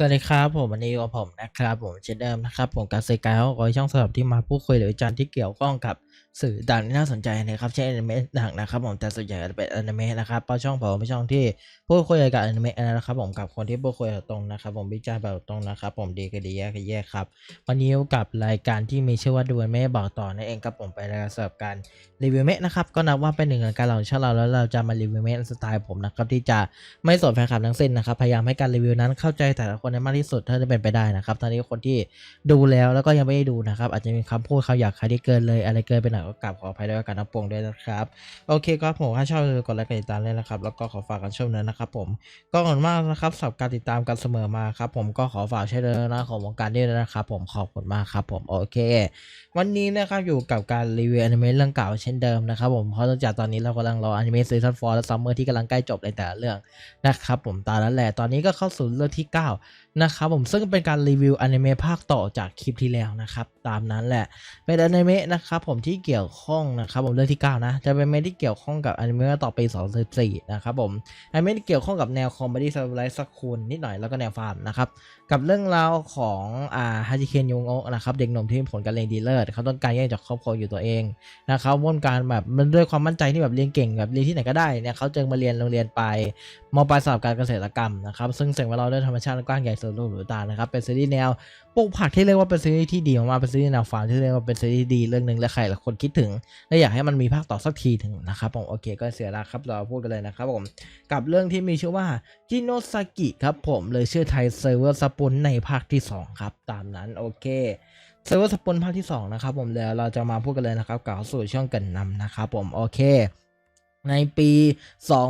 สวัสดีครับผมวันนี้อยู่กับผมนะครับผมเช่นเดิมนะครับผมการเซกายเขาขอให้ช่องสำหรับที่มาพูดคุยหรือวิจารณ์ที่เกี่ยวข้องกับ สื่อต่างที่น่าสนใจนะครับเช่นอนิเมะหนังนะครับผมแต่ส่วนใหญ่จะเป็นอนิเมะนะครับเพราะช่องผมเป็นช่องที่พูดคุยกับอนิเมะนะครับผมกับคนที่พูดคุยแบบตรงนะครับ ผมวิจารณ์แบบตรงนะครับ ผมดีก็ดีแย่ก็แย่ครับวันนี้กับรายการที่มีชื่อว่าดูอนิเมะบอกต่อนั่นเองครับผมไปรายการสำหรับการรีวิวเมะนะครับก็นับว่าเป็นหนึ่งในการเราช่องเราแล้วเราจะมารีวิวเมะสไตล์ผมนะครับที่จะไม่สนแฟนคลับทั้งสิ้นนะครับพยายามให้การรีวิวนั้นเข้าใจแต่ละคนให้มากที่สุดเท่าที่เป็นไปได้นะครับตอนนี้คนที่ดูแล้วแล้วก็ยังไม่ได้ดูนะครับอาจจะมีคำพูดคำหยาบคายที่เกินเลยอะไรเกินไปหน่อยก็กลับขออภัยด้วยการนับปวงด้วยนะครับ โอเคก็ผมถ้าชอบกดไลค์กดติดตามเลยนะครับ แล้วก็ขอฝากกันชมนั้นนะครับผมก็ขอบคุณมากนะครับสำหรับการติดตามกันเสมอมาครับ ผมก็ขอฝากใช้เลยนะของวงการด้วยนะครับ ผมขอบคุณมากครับ ผมโอเค วันนี้นะครับอยู่กับการรีวิวอนิเมะเรื่องเก่าเช่นเดิมนะครับผมเพราะนองจากตอนนี้เรากำลังรออนิเมะซีซั่น4และซัมเมอร์ที่กำลังใกล้จบในแต่ละเรื่องนะครับผมตอนนั้นแหละตอนนี้ก็เข้าสู่เรื่องที่ 9นะครับผมซึ่งเป็นการรีวิวอนิเมะภาคต่อจากคลิปที่แล้วนะครับ ตามนั้นแหละ เป็นอนิเมะนะครับผมที่เกี่ยวข้องนะครับผมเรื่องที่ 9 นะ จะเป็นอนิเมะที่เกี่ยวข้องกับอนิเมะต่อปี 2014 นะครับผมอนิเมะที่เกี่ยวข้องกับแนวคอมเมดี้ซามูไรสักคูณนิดหน่อยแล้วก็แนวฟาร์มนะครับ กับเรื่องราวของอ่าฮาจิเคนยงโอะนะครับเด็กหนุ่มที่มีผลการเรียนดีเลิศเขาต้องการแยกจากครอบครัวอยู่ตัวเองนะครับว่นการแบบมันด้วยความมั่นใจที่แบบเรียนเก่งแบบเรียนที่ไหนก็ได้เนี่ยเขาจึงมาเรียนโรงเรียนไปมปลายสอบการเกษตรกรรมนะครับซึ่งเสียงว่าเราด้วยธรรมชาติกว้างใหญ่สุดลูกหรือตานะครับเป็นซีรีส์แนวปลูกผักที่เรียกว่าเป็นซีรีส์ที่ดีมากๆเป็นซีรีส์แนวฟาร์มที่เรียกว่าเป็นซีรีส์ดีเรื่องหนึ่งและใครหลายคนคิดถึงและอยากให้มันมีภาคต่อสักทีถึงนะครับผมโอเคก็เสียแล้วครับเราพูดกันเลยนะครับผมกับเรื่องที่มีชื่อว่าจิโนซากิครับผมเลยชื่อไทยเซอร์เวอร์สปุนในภาคที่สองครับ ตามนั้นโอเคเซิร์ฟเวอร์สปนภาคที่ 2 นะครับผมเดี๋ยวเราจะมาพูดกันเลยนะครับกล่าวสู่ช่องกันนำนะครับผมโอเคในปี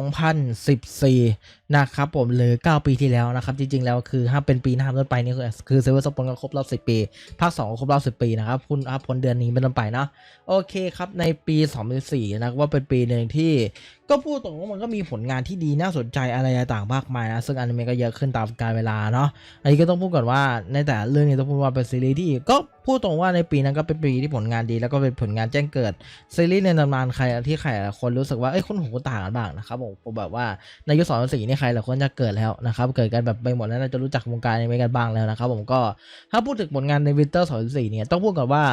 2014 นะครับผมหรือ 9 ปีที่แล้วนะครับ จริง ๆ แล้วคือถ้าเป็นปีหน้าต้นไปนี่คือคือเซิร์ฟเวอร์สปอนก็ครบรอบ 10 ปี ภาค2ก็ครบรอบ 10 ปีนะครับ คุณอาพ้นเดือนนี้เป็นต้นไปนะ โอเคครับ ในปี 2014 นะว่าเป็นปีหนึ่งที่ ก็พูดตรงว่ามันก็มีผลงานที่ดีน่าสนใจอะไรต่างๆมากมายนะ ซึ่งอนิเมะก็เยอะขึ้นตามกาลเวลาเนาะอันนี้ก็ต้องพูดก่อนว่าในแต่เรื่องนี้ต้องพูดว่าเป็นซีรีส์ที่ก็พูดตรงว่าในปีนั้นก็เป็นปีที่ผลงานดี แล้วก็เป็นผลงานแจ้งเกิดซีรีส์ในตำนานใครที่ใครหลายคนรู้สึกว่าเอ้ยคนหูต่างกันบ้างนะครับผมแบบว่าในยุคสองสี่นี่ใครหลายคนจะเกิดแล้วนะครับเกิดกันแบบไปหมดแล้วจะรู้จักวงการอนิเมะกันบ้างแล้วนะครับผมก็ถ้าพูดถึงผลงานในวินเตอร์สองสี่เนี่ยต้องพูดก่อนว่า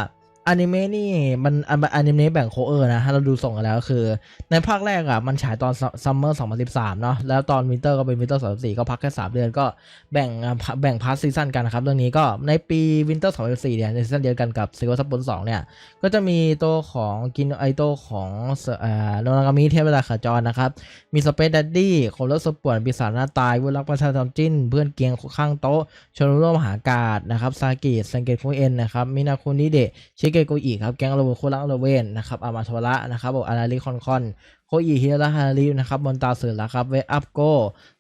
อนิเมะนี่มันอนิเมะแบ่งโคเออร์นะถ้าเราดูส่งกันแล้วคือ ในภาคแรกอะมันฉายตอนซัมเมอร์2013เนาะแล้วตอนวินเตอร์ก็เป็นวินเตอร์2014ก็พักแค่3เดือนก็แบ่งแบ่งพาร์ทซีซั่นกันนะครับ เรื่องนี้ก็ในปีวินเตอร์2014เนี่ยในซีซั่นเดียวกันกับซิวสปุน2เนี่ย ก็จะมีตัวของกินไอโตวของเอ่อโนนากามิเทพเวลาขาจรนะครับ มีสเปซดัดดี้คนรถสปวนปีศาจหน้าตายวุลักประชาชนจิ้น เพื่อนเกียงข้างโต๊ะชนร่วมหากาศนะครับซากิสังเกตคุเอ็นนะครับมินาคุนิเดะชิเกโกอิครับ แก๊งระเบิดโคลังโรเวนนะครับอามาโทระนะครับบอกอาราลิคอนคอนโคอิฮิระฮารินะครับมอนตาสือละครับเวอัพโก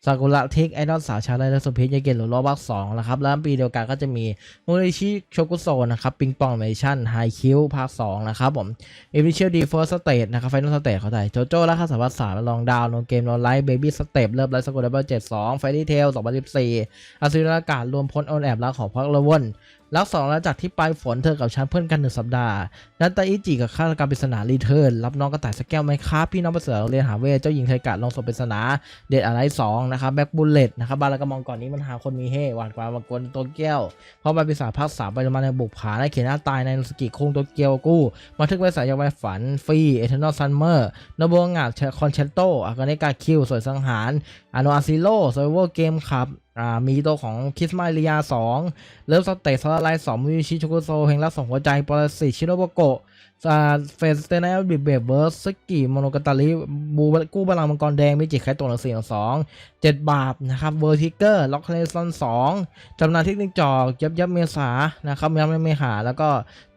ซากุระเทคไอดอลสาวชาไรและสมพิษยาเกตหรือรอบักสองนะครับแล้วปีเดียวกันก็จะมีมูริชิโชกุโซนะครับปิงปองเมชั่นไฮคิวภาคสองนะครับผมเอวิเชียลดีเฟิร์สสเตทนะครับไฟนอลสเตทเขาไทยโจโจ้และข้าสวัสดิ์สามลองดาวน์ลงเกมลงไลท์เบบี้สเตปเริ่มไลท์สกุลดับเบิลเจ็ดสองไฟดี้เทลสองพันสิบสี่อาซิรากาศรวมพ้นออนแอบรักของพักละวนรักสองแล้วจากที่ปลายฝนเธอกับฉันเพื่อนกันหนึ่งสัปดาห์นันตาอิจิกับฆาตกรรมปริศนารีเทิร์นรับน้องกระต่ายสแก้วไหมครับพี่น้องประเสริฐเรียนหาเวทเจ้าหญิงไทกาลงศพปริศนาเด็ดอะไรสองนะครับแบ็กบุลเลตนะครับบาลากระมองก่อนนี้มันหาคนมีเฮหวานกว่ามากวนตัวแก้วเพราะใบปีศาจภาคสามไปมาในบุกผาในเขียนหน้าตายในสกิคุงตัวเกียวกู้มาทึกไว้สายยาไว้ฝันฟรีเอเทนอลซันเมอร์นบงาดคอนเชนโตอากาเนกาคิวสวยสังหาร อาโนอาซิโลเซอร์เวอร์เกมครับอ่ามีตัวของคิสมาเรียสองเลิฟสเตทสลาไลสองมิชิโกุโซเพลงรักสองหัวใจปรสิตชิโนโบโกะเฟสเตนบิเบเบิร์สสกิโมโนกาตาลิบูกู้บาลังมังกรแดงมิจิไคตัวหนังสี่สองเจ็ดบาปนะครับเวอร์ทิเกอร์ล็อกเลซอนสองจำนานเทคนิคจอกยับยับเมษานะครับยับเมหาแล้วก็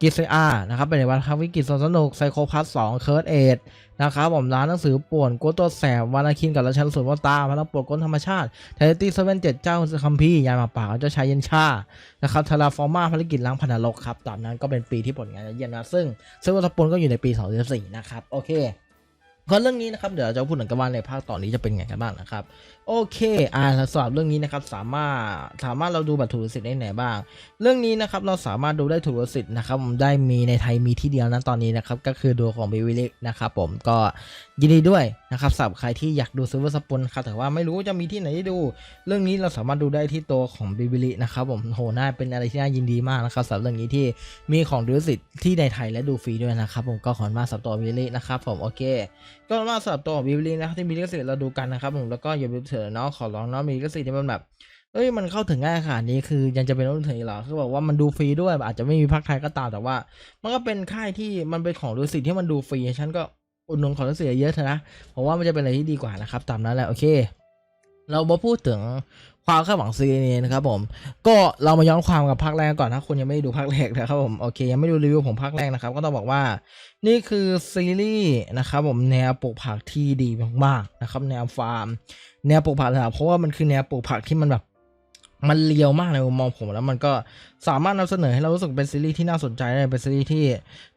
กิเซอานะครับเป็นวันครับวิกฤตสนุกไซโคพัสสองเคิร์ดเอท นะครับผมร้านหนังสือป่วนกัวตัวแสบวานาคินกับราชันสุนวตาพลังปวดก้นธรรมชาติเทตี้เซเว่นเจ็ดเจ้าคัมพียายมาป่าเจ้าชายเย็นชานะครับทาราฟอร์มาภารกิจล้างพันนรกครับตามนั้นก็เป็นปีที่ผลงานเยี่ยมนะซึ่งซึ่งวัตปนก็อยู่ในปี 2014 นะครับ โอเค ก็เรื่องนี้นะครับเดี๋ยวเราจะพูดถึงกันว่าในภาคต่อนนี้จะเป็นไงกันบ้างนะครับ โอเคอ่าสำหรับเรื่องนี้นะครับสามารถสามารถเราดูบัตรถูกสิทธิ์ได้ไหนบ้าง เรื่องนี้นะครับเราสามารถดูได้ถูกสิทธิ์นะครับได้มีในไทยมีที่เดียวนั้นตอนนี้นะครับก็คือดูของบิวิลินะครับผมก็ยินดีด้วยนะครับสำหรับใครที่อยากดูซูเปอร์สปนครับแต่ว่าไม่รู้จะมีที่ไหนให้ดู เรื่องนี้เราสามารถดูได้ที่ตัวของบิบิลินะครับผมโหน่าเป็นอะไรที่น่ายินดีมากนะครับสำหรับเรื่องนี้ที่มีของดูสิทธิ์ที่ในไทยและดูฟรีด้วยนะครับผมก็ขอมาสับตัวบิบิลินะครับผมโอเค ก็มาสำหรับตัวของบิบลีนะครับที่มีลิขสิทธิ์เราดูกันนะครับผมแล้วก็อย่าลืมเถอะเนาะขอร้องเนาะมีลิขสิทธิ์ที่มันแบบเอ้ยมันเข้าถึงง่ายขนาดนี้คือยังจะเป็นรุ่นถึงอีกเหรอคือบอกว่ามันดูฟรีด้วยอาจจะไม่มีภาคไทยก็ตามแต่ว่า มันก็เป็นค่ายที่มันเป็นของลิขสิทธิ์ที่มันดูฟรีฉันก็อุดหนุนของลิขสิทธิ์เยอะเถอะนะเพราะว่ามันจะเป็นอะไรที่ดีกว่านะครับตามนั้นแหละโอเค เรามาพูดถึงความคาดหวังซีรีส์นี้นะครับผม ก็เรามาย้อนความกับภาคแรกก่อนถ้าคุณยังไม่ได้ดูภาคแรกนะครับผมโอเคยังไม่ดูรีวิวของภาคแรกนะครับ ก็ต้องบอกว่า นี่คือซีรีส์นะครับผมแนวปลูกผักที่ดีมากๆนะครับ แนวฟาร์ม แนวปลูกผักนะครับเพราะว่ามันคือแนวปลูกผักที่มันแบบมันเลียวมากในมุมมองผมแล้วมันก็สามารถนำเสนอให้เรารู้สึกเป็นซีรีส์ที่น่าสนใจได้เป็นซีรีส์ที่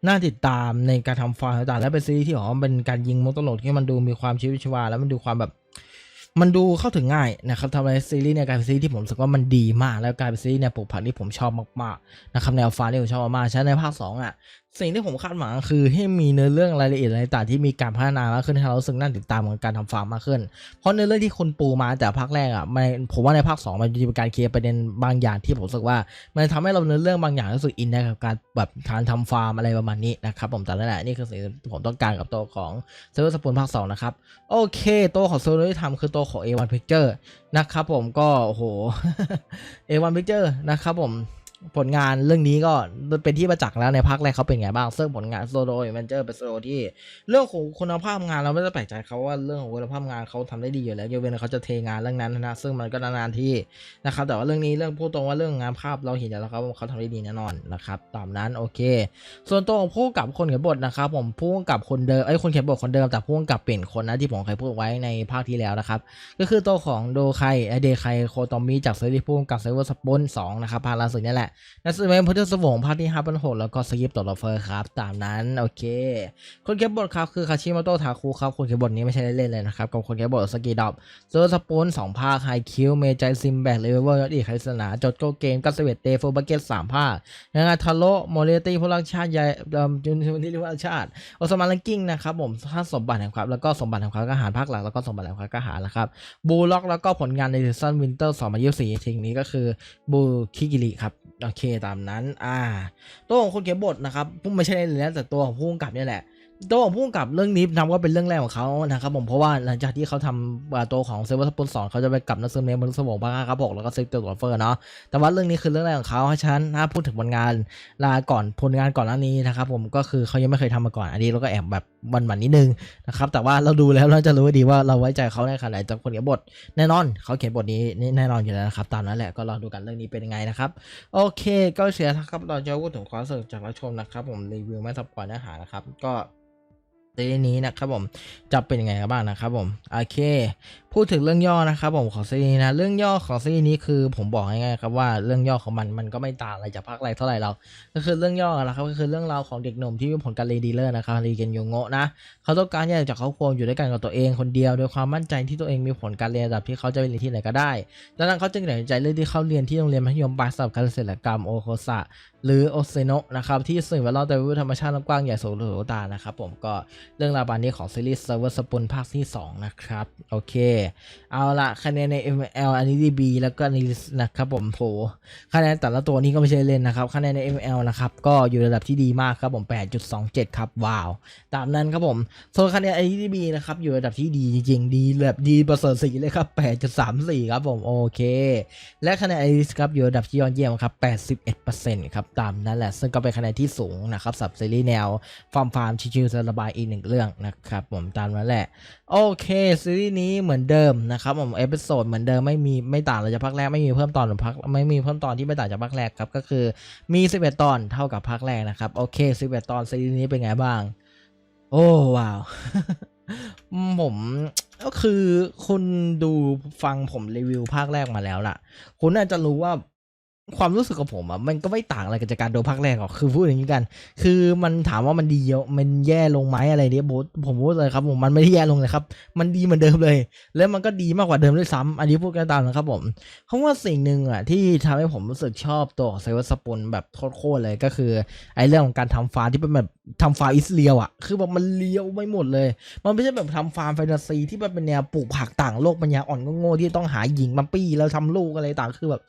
น่าติดตามในการทำฟาร์มต่างๆและเป็นซีรีส์ที่อ๋อเป็นการยิงมุกตลกที่มันดูมีความชีวิตชีวา แล้วมันดูความแบบ มันดูเข้าถึงง่ายนะครับทำให้ซีรีส์เนี่ยกลายเป็นซีรีส์ที่ผมรู้สึกว่ามันดีมาก แล้วกลายเป็นซีรีส์เนี่ยปลูกผักที่ผมชอบมากๆนะครับแนวฟาร์ที่ผมชอบมากๆฉะนั้นในภาคสองอะ สิ่งที่ผมคาดหวังคือให้มีเนื้อเรื่องรายละเอียดอะไรต่างที่มีการพัฒนามากขึ้นให้เราสึกน่าติดตามของการทำฟาร์มมากขึ้น เพราะเนื้อเรื่องที่คุณปูมาแต่ภาคแรกอะมันผมว่าในภาคสองมันจะมีการเคลียร์ประเด็นบางอย่างที่ผมรู้สึกว่า มันทำให้เราเนื้อเรื่องบางอย่างรู้สึกอินได้กับการแบบการทำฟาร์มอะไรประมาณนี้นะครับผมแต่นั่นแหละนี่คือสิ่งที่ผมต้องการกับตัวของเซอร์วอร์สปูนภาคสองนะครับโอเค ตัวของโซโลที่ทำคือตัวของ A1 Picture นะครับผมก็โอ้โห A1 Picture นะครับผม ผลงานเรื่องนี้ก็เป็นที่ประจักษ์แล้วในภาคแรกเขาเป็นไงบ้าง ซึ่งผลงานโซโลเวนเจอร์เป็นโซโลที่ เรื่องของคุณภาพงานเราไม่ได้แปลกใจเขาว่าเรื่องของคุณภาพงานเขาทำได้ดีอยู่แล้วยกเว้นเขาจะเทงานเรื่องนั้นนะ ซึ่งมันก็นานๆที่นะครับ แต่ว่าเรื่องนี้เรื่องพูดตรงว่าเรื่องงานภาพเราเห็นแล้วครับว่าเขาทำได้ดีแน่นอนนะครับ ตามนั้นโอเค ส่วนตัวของผู้กับคนเขียนบทนะครับ ผมผู้กับคนเดิมไอ้คนเขียนบทคนเดิมแต่ผู้กับเปลี่ยนคนนะที่ผมเคยพูดไว้ในภาคที่แล้วนะครับ ก็คือตัวของโดไคไอเดไคโคโตมิจากซีรีส์ผู้กับเซเวอร์สปอนสองนะครับภาคล่าสุดนี่แหละนักแสดงพุทธสวงภาคที่5เป็นหกแล้วก็สกิปตัวลอเฟอร์ครับ ตามนั้นโอเค คนเขียนบทครับคือคาชิมโตะทาคุครับคนเขียนบทนี้ไม่ใช่เล่นๆเลยนะครับกับคนเขียนบทสกีดอบเซอร์สปูนสองภาคไฮคิวเมจซิมแบกเลเวอร์ยอดอีกไคสนาจดโกเกมกัสเวตเตโฟบักเก็ตสามภาคงไงทาโร่โมเรตี้พลังชาติใหญ่จุนที่เรียกว่าชาติโอสมาลังกิ้งนะครับผมท่าสมบัติแห่งความแล้วก็สมบัติแห่งความกล้าหาญภาคหลักแล้วก็สมบัติแห่งความกล้าหาญนะครับบูล็อกแล้วก็ผลงานในซีซั่นวินเตอร์2024ทีนี้ก็คือบูคิกิริครับโอเคตามนั้น อ่า ตัวของคนเขียนบทนะครับไม่ใช่เลยนะแต่ตัวของผู้กำกับเนี่ยแหละ ตัวของผู้กำกับเรื่องนี้นับว่าเป็นเรื่องแรกของเขานะครับผมเพราะว่าหลังจากที่เขาทำอ่าตัวของเซเวอร์สปูนสอนเขาจะไปกลับนักแสดงมนุษย์สมองภาคห้างครับผมแล้วก็เซ็กเตอร์ตัวเฟอร์เนาะแต่ว่าเรื่องนี้คือเรื่องแรกของเขาเพราะฉะนั้นถ้าพูดถึงผลงานลาก่อนผลงานก่อนหน้านี้นะครับผมก็คือเขายังไม่เคยทำมาก่อนอันนี้เราก็แอบแบบวันหวันนิดนึงนะครับแต่ว่าเราดูแล้วเราจะรู้ดีว่าเราไว้ใจเขาในขนาดไหนจากคนเขียนบทแน่นอนเขาเขียนบทนี้แน่นอนอยู่แล้วนะครับตามนั้นแหละก็ลองดูกันเรื่องนี้เป็นยังไงนะครับโอเคก็เสียครับเราจะพูดถึงความสึกจากรับชมนะครับผมรีวิวไม่สปอยเนื้อหานะครับก็ ในนี้นะครับผมจะเป็นยังไงกันบ้างนะครับผมโอเค พูดถึงเรื่องย่อนะครับผมของซีรีส์นะเรื่องย่อของซีรีส์นี้คือผมบอกง่ายๆครับว่าเรื่องย่อของมันมันก็ไม่ต่างอะไรจากภาคแรกเท่าไหร่เราก็คือเรื่องย่อนะครับก็คือเรื่องราวของเด็กหนุ่มที่มีผลการเรียนดีเลิศนะครับรีเกนโยโงะนะเขาต้องการแยกจากครอบครัวอยู่ด้วยกันกับตัวเองคนเดียวโดยความมั่นใจที่ตัวเองมีผลการเรียนระดับที่เขาจะไปเรียนที่ไหนก็ได้ดังนั้นเขาจึงตัดสินใจเลือกที่เข้าเรียนที่โรงเรียนมัธยมปลายสำหรับการเกษตรกรรมโอโคสะ หรือโอเซโนะนะครับที่สิ่งแวดล้อมแต่วิวธรรมชาติกว้างใหญ่โสโหตานะครับผมก็เรื่องราวบานนี้ของซีรีส์เซิร์ฟเวอร์สปุนภาคที่ 2 นะครับ โอเค เอาละคะแนนใน ML อันนี้ดี B แล้วก็อันนี้นะครับผมโหคะแนนแต่ละตัวนี้ก็ไม่ใช่เล่นนะครับคะแนนใน ML นะครับก็อยู่ระดับที่ดีมากครับผม 8.27 ครับ ว้าว ตามนั้นครับผมส่วนคะแนน IDB นะครับอยู่ระดับที่ดีจริงๆดีแบบดีประเสริฐสีเลยครับ 8.34 ครับผมโอเค และคะแนน IRIS ครับอยู่ระดับที่ยอดเยี่ยมครับ 81%ครับตามนั้นแหละ ซึ่งก็เป็นคะแนนที่สูงนะครับสับซีรีส์แนวฟาร์มฟาร์มชิวๆระบายอีกหนึ่งเรื่องนะครับผมตามนั้นแหละ โอเคซีรีส์นี้เหมือนเดิมนะครับผมเอพิโซดเหมือนเดิมไม่มีไม่ต่างเลยจากภาคแรกไม่มีเพิ่มตอนหรือภาคไม่มีเพิ่มตอนที่ไม่ต่างจากภาคแรกครับก็คือมี 11 ตอนเท่ากับภาคแรกนะครับโอเค 11 ตอนซีรีส์นี้เป็นไงบ้าง โอ้ว้าวผมก็คือคุณดูฟังผมรีวิวภาคแรกมาแล้วล่ะ คุณน่าจะรู้ว่า ความรู้สึกของผมอะมันก็ไม่ต่างอะไรกับจากการดูภาคแรกหรอกคือพูดอย่างนี้กัน คือมันถามว่ามันดีเยอะมันแย่ลงไหมอะไรเนี่ยโบทผมพูดเลยครับผมมันไม่ได้แย่ลงเลยครับ มันดีเหมือนเดิมเลย แล้วมันก็ดีมากกว่าเดิมด้วยซ้ำอันนี้พูดกันตามนะครับผม เพราะว่าสิ่งหนึ่งอะที่ทำให้ผมรู้สึกชอบตัวของไซเวอร์สปุนแบบโคตรๆเลยก็คือไอ้เรื่องของการทำฟาร์มที่เป็นแบบทำฟาร์มอิสเรียวอะคือแบบมันเลียวไม่หมดเลย มันไม่ใช่แบบทำฟาร์มแฟนตาซีที่มันเป็นแนวปลูกผักต่างโลกปัญญาอ่อนโง่ๆที่ต้องหาหญิงมาปี้แล้วทำลูกอะไรต่างคือแบบ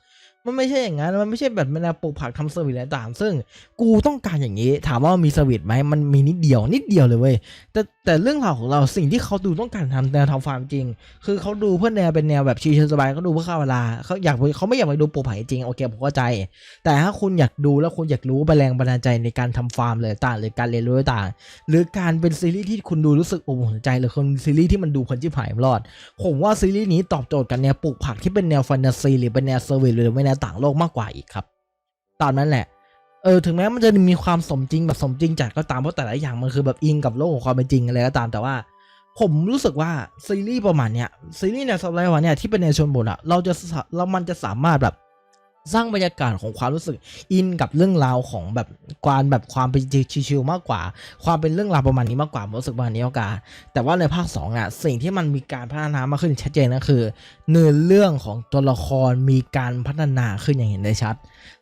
มันไม่ใช่อย่างนั้น มันไม่ใช่แบบแนวปลูกผักทำเซอร์วิสอะไรต่าง ซึ่งกูต้องการอย่างนี้ ถามว่ามีเซอร์วิสไหมมันมีนิดเดียว นิดเดียวเลยเว้ย แต่แต่เรื่องราวของเราสิ่งที่เขาดูต้องการทำแนวทำฟาร์มจริง คือเขาดูเพื่อแนวเป็นแนวแบบชิลสบายเขาดูเพื่อฆ่าเวลาเขาอยากเขาไม่อยากไปดูปลูกผักจริง โอเคผมเข้าใจ แต่ถ้าคุณอยากดูแล้วคุณอยากรู้แรงบันดาลใจในการทำฟาร์มเลยต่างหรือการเรียนรู้ต่าง หรือการเป็นซีรีส์ที่คุณดูรู้สึกอบอุ่นใจหรือคนซีรีส์ที่มันดูคนที่ผ่านรอด ผมว่าซีรีส์นี้ตอบโจทย์กันแนวปลูกผักที่เป็นแนวแฟนตาซีหรือเป็นแนวเซอร์วิสหรือเป็นแนวต่างโลกมากกว่าอีกครับ ตามนั้นแหละ เออถึงแม้มันจะมีความสมจริงแบบสมจริงจัดก็ตามเพราะแต่ละอย่างมันคือแบบอิงกับโลกของความเป็นจริงอะไรก็ตามแต่ว่า ผมรู้สึกว่าซีรีส์ประมาณเนี้ยซีรีส์แนวสไลด์วันเนี่ยที่เป็นในชนบทอะเราจะเรามันจะสามารถแบบ สร้างบรรยากาศของความรู้สึกอินกับเรื่องราวของแบบการแบบความเป็นชิลๆมากกว่า ความเป็นเรื่องราวประมาณนี้มากกว่าผมรู้สึกประมาณนี้มากกว่าแต่ว่าในภาค2อะสิ่งที่มันมีการพัฒนามากขึ้นชัดเจนก็คือ เนื้อเรื่องของตัวละครมีการพัฒนาขึ้นอย่างเห็นได้ชัด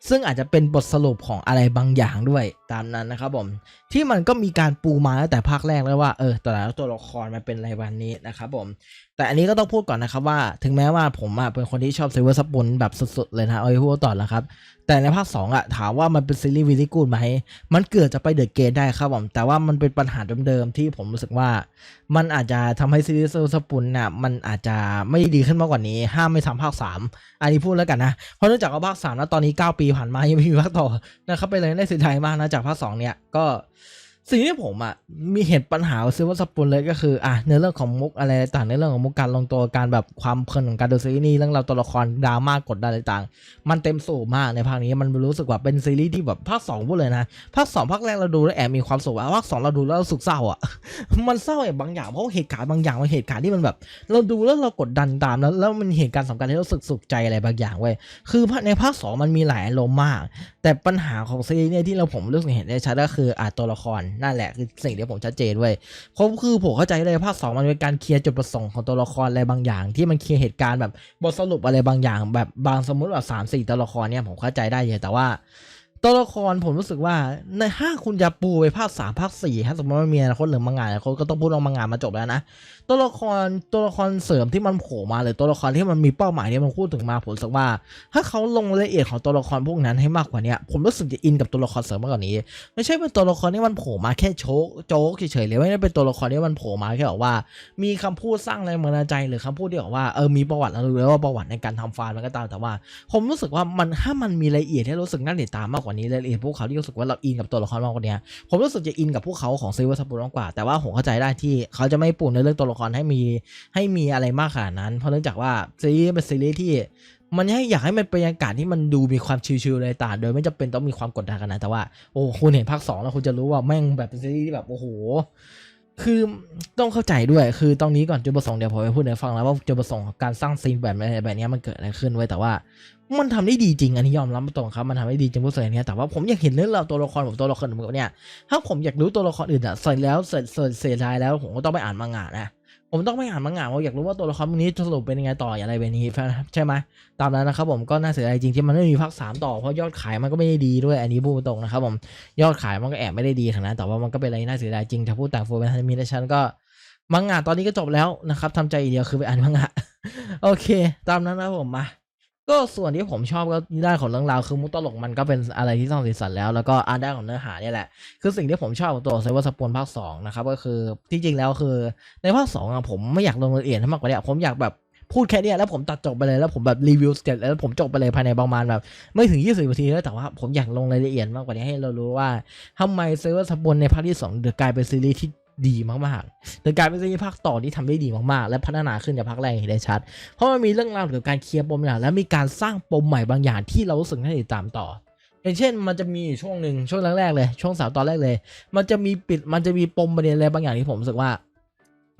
ซึ่งอาจจะเป็นบทสรุปของอะไรบางอย่างด้วยตามนั้นนะครับผมที่มันก็มีการปูมาตั้งแต่ภาคแรกแล้วว่าเออแต่ละตัวละครมันเป็นอะไรวันนี้นะครับผม แต่อันนี้ก็ต้องพูดก่อนนะครับว่าถึงแม้ว่าผมอะเป็นคนที่ชอบเซเวอร์สปุนแบบสุดๆเลยนะเอาไว้พูดต่อแล้วครับ แต่ในภาค2อะถามว่ามันเป็นซีรีส์วิลลี่กูดไหมมันเกิดจะไปเดอะเกตได้ครับผมแต่ว่ามันเป็นปัญหาเดิมๆที่ผมรู้สึกว่า มันอาจจะทำให้ซีรีส์สปุนน่ะมันอาจจะไม่ดีขึ้นมากกว่านี้ ห้ามไม่ทำภาค 3 อันนี้พูดแล้วกันนะเพราะเนื่องจากว่าภาค3แล้วตอนนี้ 9 ปีผ่านมายังไม่มีภาคต่อนะครับไปเลยได้เสียดายมากนะจากภาค2เนี่ยก็ สิ่งที่ผมอะมีเหตุปัญหาซิว่าสปุนเลยก็คืออะในเรื่องของมุกอะไรต่างในเรื่องของมุกการลงตัวการแบบความเพลินของการดูซีรีส์นี่เรื่องเราวตัวละครดราม่ากดดันอะไรต่างมันเต็มสูบมากในภาคนี้มันรู้สึกว่าเป็นซีรีส์ที่แบบภาค2พูดเลยนะภาค2ภาคแรกเราดูแล้วแอบมีความสุขอะภาค2เราดูแล้วเราสุขเศร้าอะมันเศร้าแบบบางอย่างเพราะเหตุการณ์บางอย่างมันเหตุการณ์ที่มันแบบ เราดูแล้วเรากดดันตามแล้วแล้วมันเหตุการณ์สำคัญที่เราสึกสุขใจอะไรบางอย่างเว้ยคือในภาค2มันมีหลายอารมณ์มาก แต่ปัญหาของซีรีส์เนี่ยที่เราผมรู้สึกเห็นได้ชัดก็คืออะตัวละครนั่นแหละคือสิ่งที่ผมชัดเจนเว้ยเพราะคือผมเข้าใจเลยภาค2มันเป็นการเคลียร์จุดประสงค์ของตัวละครอะไรบางอย่าง ที่มันเคลียร์เหตุการณ์แบบบทสรุปอะไรบางอย่าง แบบบางสมมติว่าสามสี่ตัวละครเนี่ยผมเข้าใจได้เลยแต่ว่าตัวละครผมรู้สึกว่าในห้าคุณจะปูไปภาคสามภาคสี่ถ้าสมมติว่ามีอนาคตหรือมังงะอนาคตก็ต้องพูดว่ามังงะมาจบแล้วนะ ตัวละครตัวละครเสริมที่มันโผล่มาหรือตัวละครที่มันมีเป้าหมายที่ยมันพูดถึงมาผมรู้สึกว่า ถ้าเขาลงรายละเอียดของตัวละครพวกนั้นให้มากกว่านี้ผมรู้สึกจะอินกับตัวละครเสริมมากกว่านี้ ไม่ใช่เป็นตัวละครที่มันโผล่มาแค่โชกโจ๊กเฉยๆเลยไม่ได้เป็นตัวละครที่มันโผล่มาแค่บอกว่า มีคำพูดสร้างแรงบันดาลใจหรือคำพูดที่บอกว่าเออมีประวัติเรารู้แล้วว่าประวัติในการทำฟาร์มมันก็ตามแต่ว่า ผมรู้สึกว่ามันถ้ามันมีรายละเอียดที่รู้สึกน่าติดตามมากกว่านี้รายละเอียดพวกเขาที่รู้สึกว่าเราอินกับตัวละครมากกว่านี้ผมรู้สึกจะอินกับพวกเขาของซีเวอร์สปูมากกว่าแต่ว่าผมเข้าใจได้ที่เขาจะไม่ปูในเรื่องตัวละครให้มีให้มีอะไรมากขนาดนั้น เพราะเนื่องจากว่าซีรีส์เป็นซีรีส์ที่มันให้อยากให้มันเป็นบรรยากาศที่มันดูมีความชิลๆเลยต่างโดยไม่จำเป็นต้องมีความกดดันขนนั้นแต่ว่าโอ้คุณเห็นภาคสองแล้วคุณจะรู้ว่าแม่งแบบเป็นซีรีส์ที่แบบโอ้โหคือต้องเข้าใจด้วย คือตรงนี้ก่อนจุดประสงค์เดี๋ยวผมไปพูดให้ฟังแล้วว่าจุดประสงค์ของการสร้างซีนแบบแบบนี้มันเกิดอะไรขึ้นไว้แต่ว่า มันทำได้ดีจริงอันนี้ยอมรับตรงครับมันทำได้ดีจริงพวกสือเนี้แต่ว่าผมอยากเห็นเรื่องราวตัวละครผมตัวละครผมเนี่ยถ้าผมอยากรู้ตัวละครอื่นอะเสร็จแล้วเสร็จเสร็จเสียดายแล้วผมก็ต้องไปอ่านมังงะนะ ผมต้องไม่อ่านมังงะเพราะอยากรู้ว่าตัวละครพวกนี้สรุปเป็นยังไงต่ออะไรแบบนี้ใช่ไหมตามนั้นนะครับผมก็น่าเสียดายจริงที่มันไม่มีภาคสามต่อเพราะยอดขายมันก็ไม่ได้ดีด้วยอันนี้พูดตรงนะครับผมยอดขายมันก็แอบไม่ได้ดีขนาดนั้นแต่ว่ามันก็เป็นอะไรน่าเสียดายจริงถ้าพูดแต่งฟูลแมนมิเนชันก็มังงะตอนนี้ก็จบแล้วนะครับทำใจอย่างเดียวคือไปอ่านมังงะโอเค ตามนั้นนะผมมา ก็ส่วนที่ผมชอบก็ด้านของเรื่องราวคือมุกตลกมันก็เป็นอะไรที่สร้างสีสันแล้ว แล้วก็อาด้านของเนื้อหาเนี่ยแหละ คือสิ่งที่ผมชอบของตัวไซเบอร์สปอนภาค2นะครับก็คือที่จริงแล้วคือในภาค2อะผมไม่อยากลงรายละเอียดให้มากกว่านี้ผมอยากแบบพูดแค่นี้แล้วผมตัดจบไปเลยแล้วผมแบบรีวิวเสร็จแล้วผมจบไปเลยภายในประมาณแบบไม่ถึง 20นาทีแล้วแต่ว่าผมอยากลงรายละเอียดมากกว่านี้ให้เรารู้ว่าทำไมไซเบอร์สปอนในภาคที่2เดือกลายเป็นซีรีส์ที่ ดีมากๆเดือการเป็นซีรีส์ภาคต่อที่ทำได้ดีมากๆ และพัฒนาขึ้นจากภาคแรกเห็นได้ชัด เพราะมันมีเรื่องราวเกี่ยวกับการเคลียร์ปมอย่างและมีการสร้างปมใหม่บางอย่างที่เรารู้สึกน่าติดตามต่อ อย่างเช่น มันจะมีช่วงหนึ่งช่วงแรกๆเลย ช่วงสาวตอนแรกเลย มันจะมีปิดมันจะมีปมประเด็นอะไรบางอย่างที่ผมรู้สึกว่า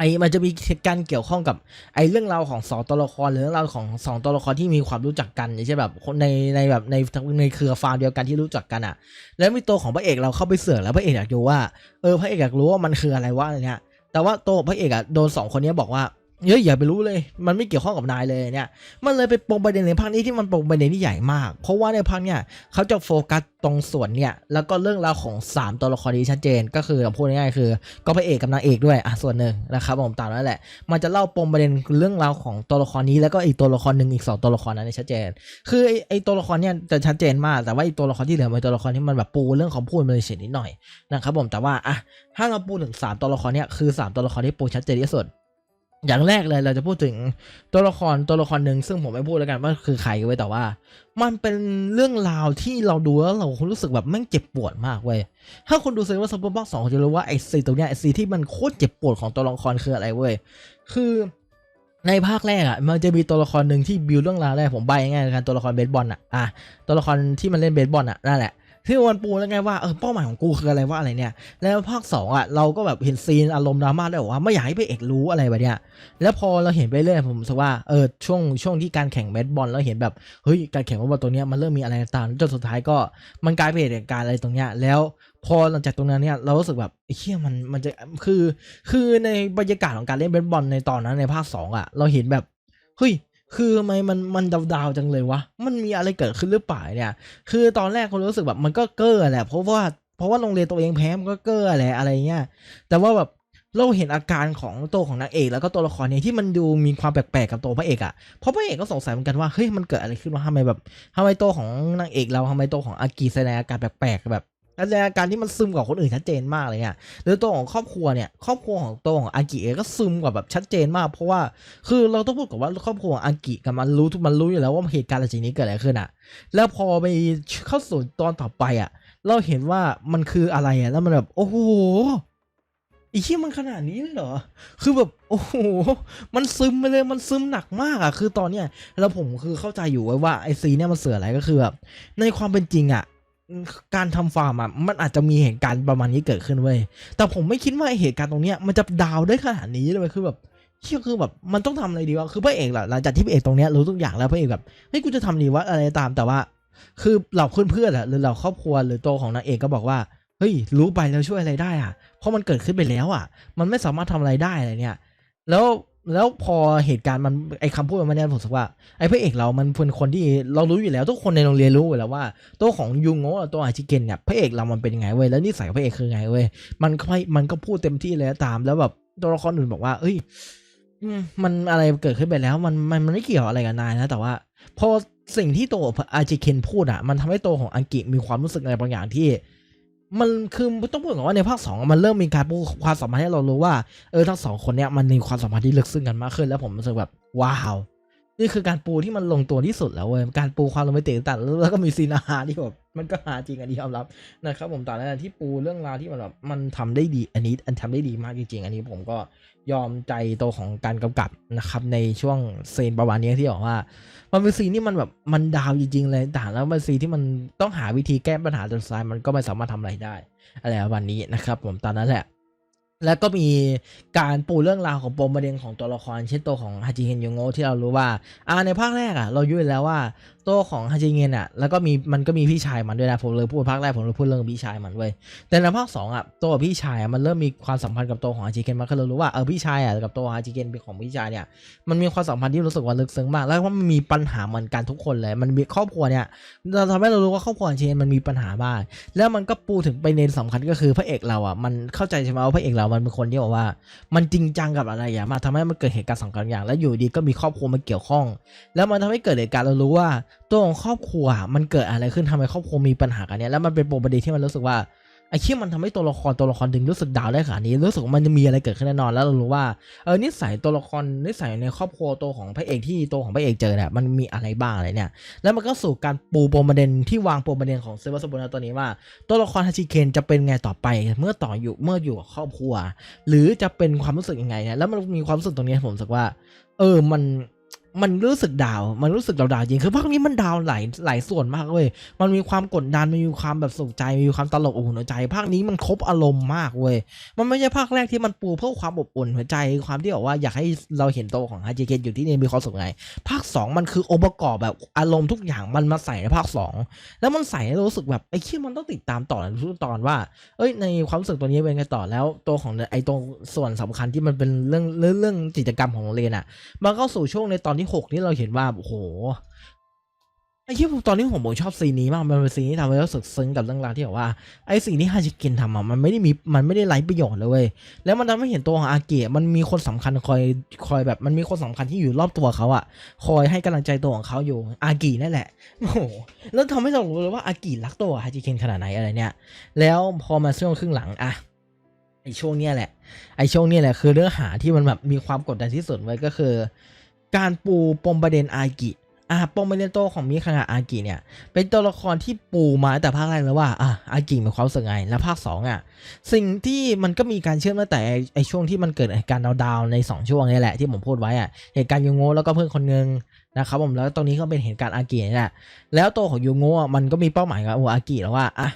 ไอมันจะมีการเกี่ยวข้องกับไอเรื่องราวของสองตัวละครหรือเรื่องราวของสองตัวละครที่มีความรู้จักกันอย่างเช่นแบบในในแบบในในเครือฟาร์มเดียวกันที่รู้จักกันอะ แล้วมีตัวของพระเอกเราเข้าไปเสือกแล้วพระเอกอยากดูว่าเออพระเอกอยากรู้ว่ามันคืออะไรวะอะไรเนี่ยแต่ว่าตัวพระเอกอะโดนสองคนนี้บอกว่า เฮ้ยอย่าไปรู้เลย มันไม่เกี่ยวข้องกับนายเลยเนี่ย มันเลยไปปมประเด็นในภาคนี้ที่มันปมประเด็นที่ใหญ่มาก เพราะว่าในภาคเนี่ยเขาจะโฟกัสตรงส่วนเนี่ยแล้วก็เรื่องราวของ 3 ตัวละครที่ชัดเจน ก็คือพูดง่ายๆคือ ก็พระเอกกับนางเอกด้วยอะส่วนหนึ่งนะครับผมตามนั้นแหละ มันจะเล่าปมประเด็นเรื่องราวของตัวละครนี้แล้วก็อีกตัวละครหนึ่งอีกสองตัวละครนั้นเนี่ยชัดเจน คือไอ้ไอ้ตัวละครเนี่ยจะชัดเจนมาก แต่ว่าไอ้ตัวละครที่เหลือเป็นตัวละครที่มันแบบปูเรื่องของพูดมาเลยเฉยนิดหน่อยนะครับผมแต่ว่าอะถ้าเราปูถึงสามตัวละครเนี่ยคือสามตัวละครที่ปูชัดเจนที่สุด อย่างแรกเลยเราจะพูดถึงตัวละครตัวละครหนึ่งซึ่งผมไม่พูดแล้วกันว่าคือใครไว้แต่ว่า มันเป็นเรื่องราวที่เราดูแล้วเรารู้สึกแบบแม่งเจ็บปวดมากเว้ยถ้าคนดูซีว่าซัมเปอร์บ็อกสองจะรู้ว่าไอ้ซีตรงเนี้ยไอ้ซีที่มันโคตรเจ็บปวดของตัวละครคืออะไรเว้ยคือในภาคแรกอะมันจะมีตัวละครหนึ่งที่บิวเรื่องราวแรกผมใบง่ายๆกันตัวละครเบสบอลอะอะตัวละครที่มันเล่นเบสบอลอะนั่นแหละ ที่มันปูแล้วไงว่าเออเป้าหมายของกูคืออะไรว่าอะไรเนี่ย แล้วภาคสองอะเราก็แบบเห็นซีนอารมณ์ดราม่าด้วว่าไม่อยากให้พระเอกรู้อะไรแบบเนี้ยแล้วพอเราเห็นไปเรื่อยผมรู้สึกว่าเออช่วงช่วงที่การแข่งเบสบอลเราเห็นแบบเฮ้ยการแข่งเบสบอลตัวเนี้ยมันเริ่มมีอะไรต่างจนสุดท้ายก็มันกลายเป็นเหตุการณ์อะไรตรงเนี้ยแล้วพอหลังจากตรงนั้นเนี่ยเรารู้สึกแบบไอ้เหี้ยมันมันจะคือ คือในบรรยากาศของการเล่นเบสบอลในตอนนั้นในภาคสองอะ เราเห็นแบบเฮ้ย คือทำไมมันมันดาวๆจังเลยวะ มันมีอะไรเกิดขึ้นหรือเปล่าเนี่ย คือตอนแรกคนรู้สึกแบบมันก็เก้อแหละ เพราะว่าเพราะว่าโรงเรียนตัวเองแพ้มันก็เก้อแหละอะไรเงี้ย แต่ว่าแบบเราเห็นอาการของตัวของนางเอกแล้วก็ตัวละครเนี่ยที่มันดูมีความแปลกๆกับตัวพระเอกอะ่ะ เพราะพระเอกก็สงสัยเหมือนกันว่าเฮ้ยมันเกิดอะไรขึ้นวะทำไมแบบทำไมตัวของนางเอกเราทำไมตัวของอากิแสดงอาการแปลกๆแบบ แสดงอาการที่มันซึมกว่าคนอื่นชัดเจนมากเลยเนี่ยหรือตัวของครอบครัวเนี่ย ครอบครัวของตัวของอากิเองก็ซึมกว่าแบบชัดเจนมาก เพราะว่า คือเราต้องพูดกับว่าครอบครัวของอากิกับมันรู้ทุกมันรู้อยู่แล้วว่าเหตุการณ์อะไรอย่างนี้เกิดอะไรขึ้นอะแล้วพอไปเข้าสู่ตอนต่อไปอะเราเห็นว่ามันคืออะไรอะแล้วมันแบบ โอ้โหอีเชี่ยมันขนาดนี้เลยเหรอ คือแบบ โอ้โห มันซึมไปเลย มันซึมหนักมากอะคือตอนเนี้ย แล้วผมคือเข้าใจอยู่ไว้ว่าไอซีเนี่ยมันเสืออะไรก็คือแบบ ในความเป็นจริงอะ การทำฟาร์มอะมันอาจจะมีเหตุการณ์ประมาณนี้เกิดขึ้นเว้ยแต่ผมไม่คิดว่าเหตุการณ์ตรงเนี้ยมันจะดาวได้ขนาดนี้เลยคือแบบเชี่ยคือแบบมันต้องทำอะไรดีวะคือพระเอกแหละหลังจากที่พระเอกตรงเนี้ยรู้ทุกอย่างแล้วพระเอกแบบเฮ้ยกูจะทำดีวะอะไรตามแต่ว่า คือเราเพื่อนๆอะหรือเราครอบครัวหรือตัวของนางเอกก็บอกว่าเฮ้ยรู้ไปแล้วช่วยอะไรได้อะเพราะมันเกิดขึ้นไปแล้วอะ มันไม่สามารถทำอะไรได้อะไรเนี่ย แล้ว แล้วพอเหตุการณ์มันไอคำพูดมันเนี่ยผมรู้สึกว่าไอพระเอกเรามันเป็นคนที่เรารู้อยู่แล้ว ทุกคนในโรงเรียนรู้อยู่แล้วว่า ตัวของยุงโง่ตัวอาชิเกนเนี่ยพระเอกเรามันเป็นยังไงเว้ยแล้วนิสัยพระเอกคือไงเว้ยมันก็ม่มันก็พูดเต็มที่เลยตาม แล้วแบบตัวละครอื่นบอกว่า เอ้ยมันอะไรเกิดขึ้นไปแล้ว มันมันมันไม่เกี่ยวอะไรกับนายนะ แต่ว่าพอสิ่งที่ตัวอาจิเคนพูดอะมันทำให้ตัวของอังกิมีความรู้สึกอะไรบางอย่างที่ มันคือต้องพูดก่อนว่าในภาคสองมันเริ่มมีการปูความสัมพันธ์ให้เรารู้ว่าเออทั้งสองคนเนี้ยมันมีความสัมพันธ์ที่ลึกซึ้งกันมากขึ้น แล้วผมรู้สึกแบบว้าวนี่คือการปูที่มันลงตัวที่สุดแล้วเว้ยการปูความโรแมนติกต่างๆแล้วก็มีซีนอาหารที่แบบมันก็หาจริงอันนี้ยอมรับนะครับผมต่ละที่ปูเรื่องราวที่มันแบบมันทำได้ดีอันนี้อันทำได้ดีมากจริงๆ อันนี้ผมก็ ยอมใจตัวของการกำกับนะครับในช่วงเซนประมาณนี้ที่บอกว่า มันเป็นซีนที่มันแบบมันดาวจริงๆเลยแต่แล้วมันซีนที่มันต้องหาวิธีแก้ปัญหาจนสุดท้ายมันก็ไม่สามารถทำอะไรได้อะไรประมาณนี้นะครับ ผมตอนนั้นแหละ แล้วก็มีการปูเรื่องราวของปมประเด็นของตัวละครเช่นตัวของฮาจิเงนยงโงที่เรารู้ว่าอ่าในภาคแรกอะเรายุ่ยแล้วว่าตัวของฮาจิเงนอะแล้วก็มีมันก็มีพี่ชายมันด้วยนะผมเลยพูดภาคแรกผมเลยพูดเรื่องพี่ชายมันเว้ยแต่ในภาคสองอะตัวพี่ชายมันเริ่มมีความสัมพันธ์กับตัวของฮาจิเกนมันก็เลยรู้ว่าเออพี่ชายอะกับตัวฮาจิเกนเป็นของพี่ชายเนี่ยมันมีความสัมพันธ์ที่รู้สึกว่าลึกซึ้งมาก แล้วก็มันมีปัญหาเหมือนกันทุกคนเลยมันมีครอบครัวเนี่ยเราทำให้เรารู้ว่าครอบครัวของเชนมันมีปัญหาบ้างแล้วมันก็ปูถึงปเด็นสำคัญก็คือพระเอกเราอะมันเข้าใจใช่ไหมว่าพระเอกเรามันเป็นคนที่บอกว่า มันจริงจังกับอะไรอย่างมากทำให้มันเกิดเหตุการณ์สองอย่าง แล้วอยู่ดีก็มีครอบครัวมาเกี่ยวข้อง แล้วมันทำให้เกิดเหตุการณ์เรารู้ว่า ตัวของครอบครัวมันเกิดอะไรขึ้นทำไมครอบครัวมีปัญหากันเนี่ยแล้วมันเป็นปมประเด็นที่มันรู้สึกว่า ไอ้เชี่ยมันทำให้ตัวละครตัวละครดึงรู้สึกดาวได้ขนาดนี้รู้สึกมันจะมีอะไรเกิดขึ้นแน่นอนแล้วเรารู้ว่าเออนิสัยตัวละครนิสัยในครอบครัวตัวของพระเอกที่ตัวของพระเอกเจอเนี่ยมันมีอะไรบ้างอะไรเนี่ย แล้วมันก็สู่การปูปมประเด็นที่วางปมประเด็นของเซบาสบุนตัวนี้ว่า ตัวละครฮาชิเคนจะเป็นไงต่อไป เมื่อต่ออยู่เมื่ออยู่กับครอบครัว หรือจะเป็นความรู้สึกยังไงเนี่ยแล้วมันมีความรู้สึกตรงนี้ผมรู้สึกว่า เออมัน มันรู้สึกดาว มันรู้สึกดาวดาวจริง คือภาคนี้มันดาวหลายหลายส่วนมากเว้ย มันมีความกดดัน มันมีความแบบสุขใจ มีความตลกอบอุ่นหัวใจ ภาคนี้มันครบอารมณ์มากเว้ย มันไม่ใช่ภาคแรกที่มันปูเพื่อความอบอุ่นหัวใจ ความที่แบบว่าอยากให้เราเห็นตัวของฮาจิเกนอยู่ที่นี่มีความสุขไง ภาค 2 มันคือองค์ประกอบแบบอารมณ์ทุกอย่างมันมาใส่ในภาค 2 แล้วมันใส่ให้รู้สึกแบบไอ้เชี่มันต้องติดตามต่อในทุกตอนว่า เอ้ยในความรู้สึกตัวนี้เป็นไงต่อแล้วตัวของไอ้ตรงส่วนสำคัญที่มันเป็นเรื่องเรื่องเรื่องกิจกรรมของโรงเรียนอะ มันเข้าสู่ช่วงในตอนที่หกที่เราเห็นว่าโอ้โหไอ้ที่ตอนนี้ผมผมชอบซีนนี้มากมันเป็นซีนที่ทำให้เราสึกซึ้งกับเรื่องราวที่แบบว่าไอ้สิ่งที่ฮาจิเกนทำอะมันไม่ได้มีมันไม่ได้ไร้ประโยชน์เลยเว้ยแล้วมันทำให้เห็นตัวของอาเกะมันมีคนสำคัญคอยคอยแบบมันมีคนสำคัญที่อยู่รอบตัวเขาอะคอยให้กำลังใจตัวของเขาอยู่อากินั่นแหละโอ้โหแล้วทำให้เรารู้เลยว่าอากิรักตัวฮาจิเกนขนาดไหนอะไรเนี่ย แล้วพอมาช่วงครึ่งหลังอะไอช่วงเนี้ยแหละไอช่วงเนี้ยแหละคือเนื้อหาที่มันแบบมีความกดดันที่สุดไว้ก็คือ การปูปมประเด็นอากิอะปมประเด็นโตของมิคางะอากิเนี่ย เป็นตัวละครที่ปูมาแต่ภาคแรกแล้วว่าอะอากิมีความสึกไง แล้วภาคสองอะ สิ่งที่มันก็มีการเชื่อมตั้งแต่ไอช่วงที่มันเกิดเหตุการณ์ดาวน์ๆในสองช่วงนี้แหละที่ผมพูดไว้อะเหตุการณ์ยูโงแล้วก็เพื่อนคนนึงนะครับผมแล้วตรงนี้ก็เป็นเหตุการณ์อากินี่แหละแล้วตัวของยูโงมันก็มีเป้าหมายกับโออากิแล้วว่าอะ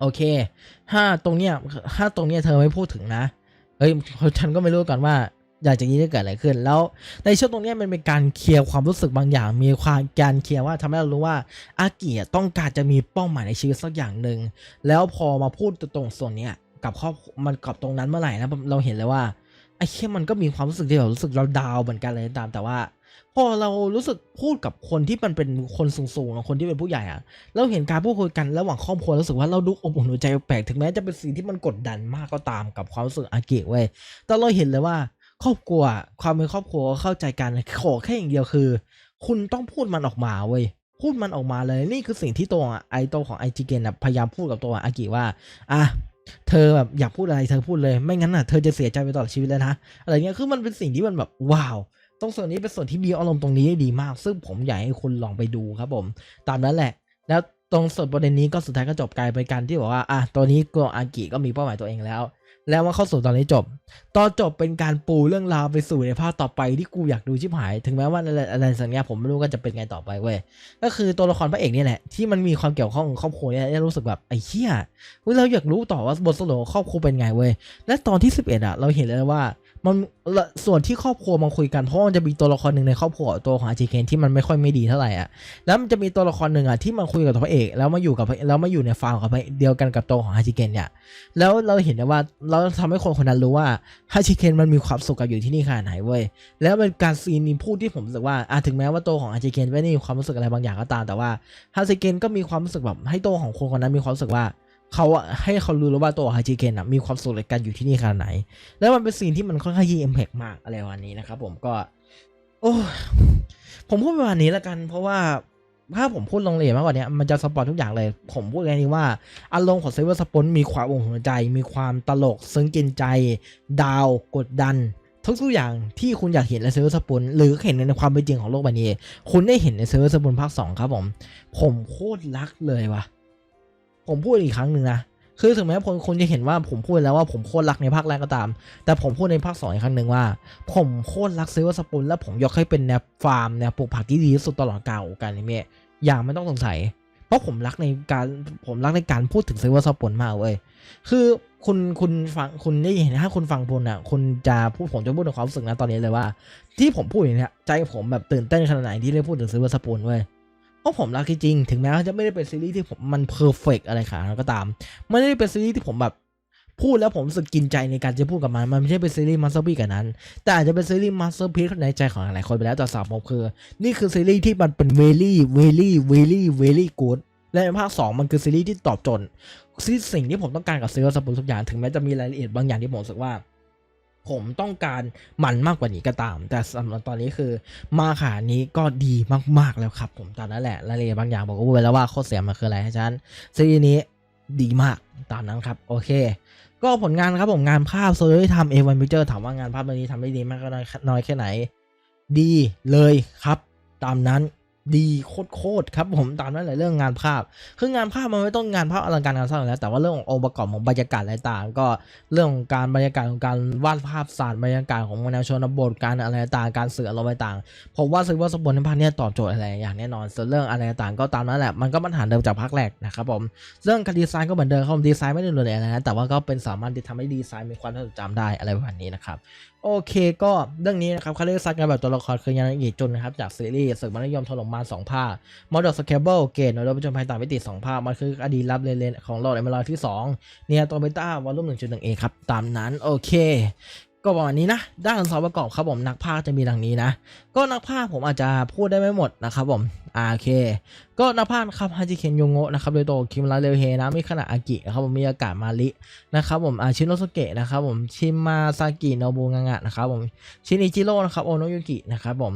โอเคถ้าตรงเนี้ยถ้าตรงเนี้ยเธอไม่พูดถึงนะเฮ้ยฉันก็ไม่รู้กันว่า อยากจากนี้จะเกิดอะไรขึ้น แล้วในช่วงตรงนี้มันเป็นการเคลียร์ความรู้สึกบางอย่าง มีความการเคลียร์ว่าทำให้เรารู้ว่าอากิะต้องการจะมีเป้าหมายในชีวิตสักอย่างหนึ่งแล้วพอมาพูดตรงส่วนเนี้ยกับครอบมันกับตรงนั้นเมื่อไหร่นะเราเห็นเลยว่าไอ้เชี่มันก็มีความรู้สึกที่แบบรู้สึกเราดาวเหมือนกันเลยตามแต่ว่า พอเรารู้สึกพูดกับคนที่มันเป็นคนสูงๆคนที่เป็นผู้ใหญ่อะเราเห็นการพูดคุยกันระหว่างครอบครัวรู้สึกว่าเราดูอบอุ่นหัวใจแปลกถึงแม้จะเป็นสิ่งที่มันกดดันมากก็ตามกับความรู้สึกอาเกะเว้ยแต่เราเห็นเลยว่า ครอบครัว ความเป็นครอบครัวเข้าใจกันขอแค่อย่างเดียวคือ คุณต้องพูดมันออกมาเว้ยพูดมันออกมาเลยนี่คือสิ่งที่ตัวไอตัวของไอจิเกนพยายามพูดกับตัวอากิว่าอะเธอแบบอยากพูดอะไรเธอพูดเลยไม่งั้นอะเธอจะเสียใจไปตลอดชีวิตเลยนะอะไรเงี้ยคือมันเป็นสิ่งที่มันแบบว้าวตรงส่วนนี้เป็นส่วนที่มีอารมณ์ตรงนี้ได้ดีมาก ซึ่งผมอยากให้คุณลองไปดูครับผม ตามนั้นแหละ แล้วตรงส่วนประเด็นนี้ก็สุดท้ายก็จบกลายเป็นการที่บอกว่าอะตัวนี้ก็อากิก็มีเป้าหมายตัวเองแล้ว แล้วมาเข้าสู่ตอนนี้จบ ตอนจบเป็นการปูเรื่องราวไปสู่ในภาคต่อไปที่กูอยากดูชิบหาย ถึงแม้ว่าอะไรสัญญาผมไม่รู้ก็จะเป็นไงต่อไปเว้ย ก็คือตัวละครพระเอกนี่แหละที่มันมีความเกี่ยวข้องครอบครัวเนี่ยรู้สึกแบบไอ้เหี้ยเว้ยเราอยากรู้ต่อว่าบทสรุปครอบครัวเป็นไงเว้ย และตอนที่ 11อะเราเห็นเลยว่า มันส่วนที่ครอบครัวมาคุยกันเพราะมันจะมีตัวละครหนึ่งในครอบครัวตัวของอาจิเคนที่มันไม่ค่อยไม่ดีเท่าไหร่อะแล้วมันจะมีตัวละครหนึ่งอะที่มาคุยกับตัวพระเอกแล้วมาอยู่กับแล้วมาอยู่ในฟาร์มกับเดียวกันกับตัวของฮาจิเคนเนี่ยแล้วเราเห็นได้ว่าเราทำให้คนคนนั้นรู้ว่าฮาจิเคนมันมีความสุขกับอยู่ที่นี่ขนาดไหนเว้ยแล้วเป็นการซีนนี้พูดที่ผมรู้สึกว่าอะถึงแม้ว่าตัวของฮาจิเคนไม่ได้มีความรู้สึกอะไรบางอย่างก็ตามแต่ว่าฮาจิเคนก็มีความรู้สึกแบบให้ตัวของคนคนนั้นมีความรู้สึกว่า เขาอะให้เขารู้แล้วว่าตัวฮาจิเคนอะมีความสุขในการอยู่ที่นี่ขนาดไหน แล้วมันเป็นซีนที่มันค่อนข้างยี่อิมแพกมากอะไรวันนี้นะครับผมก็ โอ้ผมพูดประมาณนี้แล้วกัน เพราะว่าถ้าผมพูดลงเอียดมากกว่านี้มันจะสปอยทุกอย่างเลย ผมพูดแค่นี้ว่า อารมณ์ของเซเวอร์สปอนมีความองหัวใจ มีความตลก ซึ้งกินใจ ดาว กดดัน ทุกทุกอย่างที่คุณอยากเห็นในเซเวอร์สปอนหรือเห็นในความเป็นจริงของโลกใบนี้ คุณได้เห็นในเซเวอร์สปอนภาคสองครับผม ผมโคตรรักเลยว่ะ ผมพูดอีกครั้งหนึ่งนะคือถึงแม้คนคนจะเห็นว่าผมพูดแล้วว่าผมโคตรรักในภาคแรกก็ตาม แต่ผมพูดในภาคสองอีกครั้งหนึ่งว่า ผมโคตรรักซิลเวอร์สปูนและผมยกให้เป็นแนวฟาร์มแนวปลูกผักที่ดีที่สุดตลอดกาลการนี้เมะอย่างไม่ต้องสงสัย เพราะผมรักในการผมรักในการพูดถึงซิลเวอร์สปูนมากเว้ยคือคุณคุณฟังคุณได้เห็นถ้าคุณฟังผมอะคุณจะพูดผมจะพูดถึงความรู้สึกนะตอนนี้เลยว่า ที่ผมพูดอย่างเนี้ยใจผมแบบตื่นเต้นขนาดไหนที่ได้พูดถึงซิลเวอร์สปูนเว้ย เพราะผมรักจริงถึงแม้ว่าจะไม่ได้เป็นซีรีส์ที่ผมมันเพอร์เฟกอะไรขนาดนั้นก็ตาม ไม่ได้เป็นซีรีส์ที่ผมแบบพูดแล้วผมสึกกินใจในการจะพูดกับมัน มันไม่ใช่เป็นซีรีส์มาสเตอร์พีกันนั้น แต่อาจจะเป็นซีรีส์มาสเตอร์พีในใจของหลายคนไปแล้วแต่สำหรับผมคือ นี่คือซีรีส์ที่มันเป็นเวลี่เวลี่เวลี่เวลี่กู๊ดและในภาค 2 มันคือซีรีส์ที่ตอบโจทย์สิ่งที่ผมต้องการกับซีรีส์สปูนทุกอย่างถึงแม้จะมีรายละเอียดบางอย่างที่ผมรู้สึกว่า ผมต้องการมันมากกว่านี้ก็ตาม แต่สำหรับตอนนี้คือมาขานี้ก็ดีมากๆแล้วครับผมตอนนั้นแหละรายละเอียดบางอย่างบอกก็พูดไปแล้วว่าโคตรเสียมันคืออะไรให้ฉันซีรีส์นี้ดีมากตามนั้นครับ โอเค ก็ผลงานครับผมงานภาพโซลที่ทำเอวันพิเจอร์ถามว่างานภาพเรื่องนี้ทำได้ดีมากก็น้อยแค่ไหน ดีเลยครับ ตามนั้น ดีโคตรครับผมตามนั้นเลยเรื่องงานภาพ คืองานภาพมันไม่ต้องงานภาพอลังการงานสร้างแล้วแต่ว่าเรื่องขององค์ประกอบของบรรยากาศอะไรต่างก็เรื่องของการบรรยากาศของการวาดภาพศาสตร์บรรยากาศของแนวชนบทการอะไรต่างการเสื่ออารต่างผมว่าซื้อว่าสปอนในภาคนี้ตอบโจทย์อะไรอย่างแน่นอนส่วนเรื่องอะไรต่างก็ตามนั้นแหละมันก็มาตรฐานเดิมจากภาคแรกนะครับผมเรื่องการดีไซน์ก็เหมือนเดิมครับผมดีไซน์ไม่ได้ดดเด่นอะไรนะแต่ว่าก็เป็นสามารถที่ทำให้ดีไซน์มีความน่าจดจำได้อะไรประมาณนี้นะครับ โอเคก็เรื่องนี้นะครับเขาเรียกซักกันแบบตัวละครคือยานากิจุนนะครับ จากซีรีส์ศึกมัธยมถล่มมารสองภาคมอดอสเคเบิลเกตโดยประจนภัยต่างมิติสองภาค มันคืออดีตลับเลนของโลกเอเมอรัลที่2เนี่ยตัวเบต้าวอลลุ่มหนึ่งจุดหนึ่งเอครับ ตามนั้นโอเค ก็ประมาณนี้นะ ด้านสอบประกอบครับผมนักภาคจะมีดังนี้นะ ก็นักภาคผมอาจจะพูดได้ไม่หมดนะครับผมอ่าโอเค ก็นภาคนครับฮาจิเคนโยโงะนะครับโดยโตวคิมราเรลเฮนะมีขนาดอากินะครับผมมีอากาศมารินะครับผมอาชิโนสุเกะนะครับผมชิมาซากิโนบุงางะนะครับผมชินอิจิโร่นะครับโอโนยุกินะครับผม